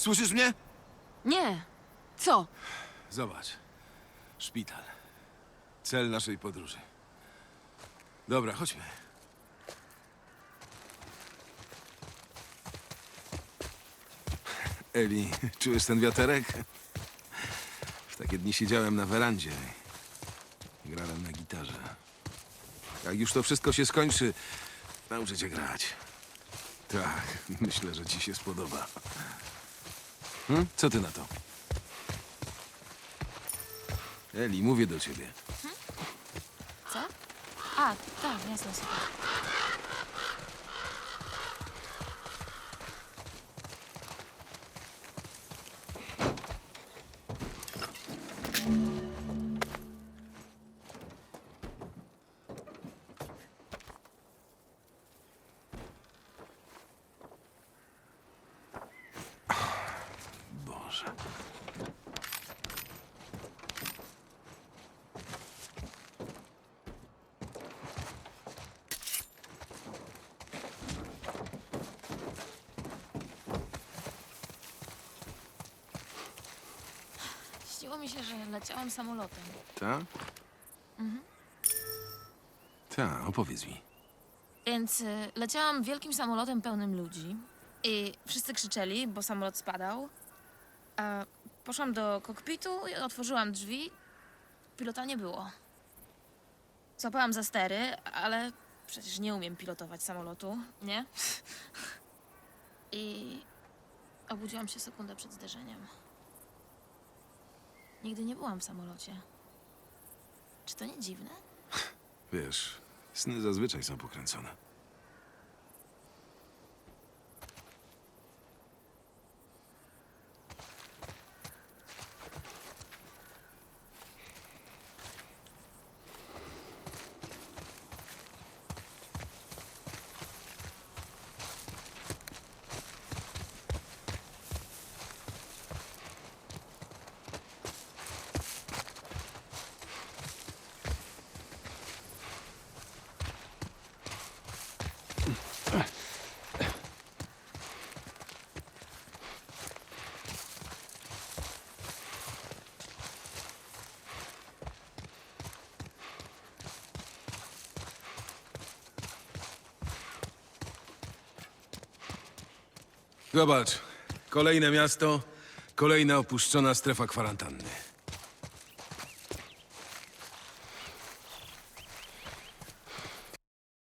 Słyszysz mnie? Nie. Co? Zobacz. Szpital. Cel naszej podróży. Dobra, chodźmy. Eli, czujesz ten wiaterek? W takie dni siedziałem na werandzie. i Grałem na gitarze. Jak już to wszystko się skończy, nauczę cię grać. Tak, myślę, że ci się spodoba. Hm? Co ty na to? Eli, mówię do ciebie. Co? A, tak, jasne, super. Śniło mi się, że leciałam samolotem. Ta? Ta, opowiedz mi. Więc y, leciałam wielkim samolotem pełnym ludzi i wszyscy krzyczeli, bo samolot spadał. A poszłam do kokpitu i otworzyłam drzwi. Pilota nie było. Złapałam za stery, ale przecież nie umiem pilotować samolotu, nie? I obudziłam się sekundę przed zderzeniem. Nigdy nie byłam w samolocie. Czy to nie dziwne? Wiesz, sny zazwyczaj są pokręcone. Zobacz, kolejne miasto, kolejna opuszczona strefa kwarantanny.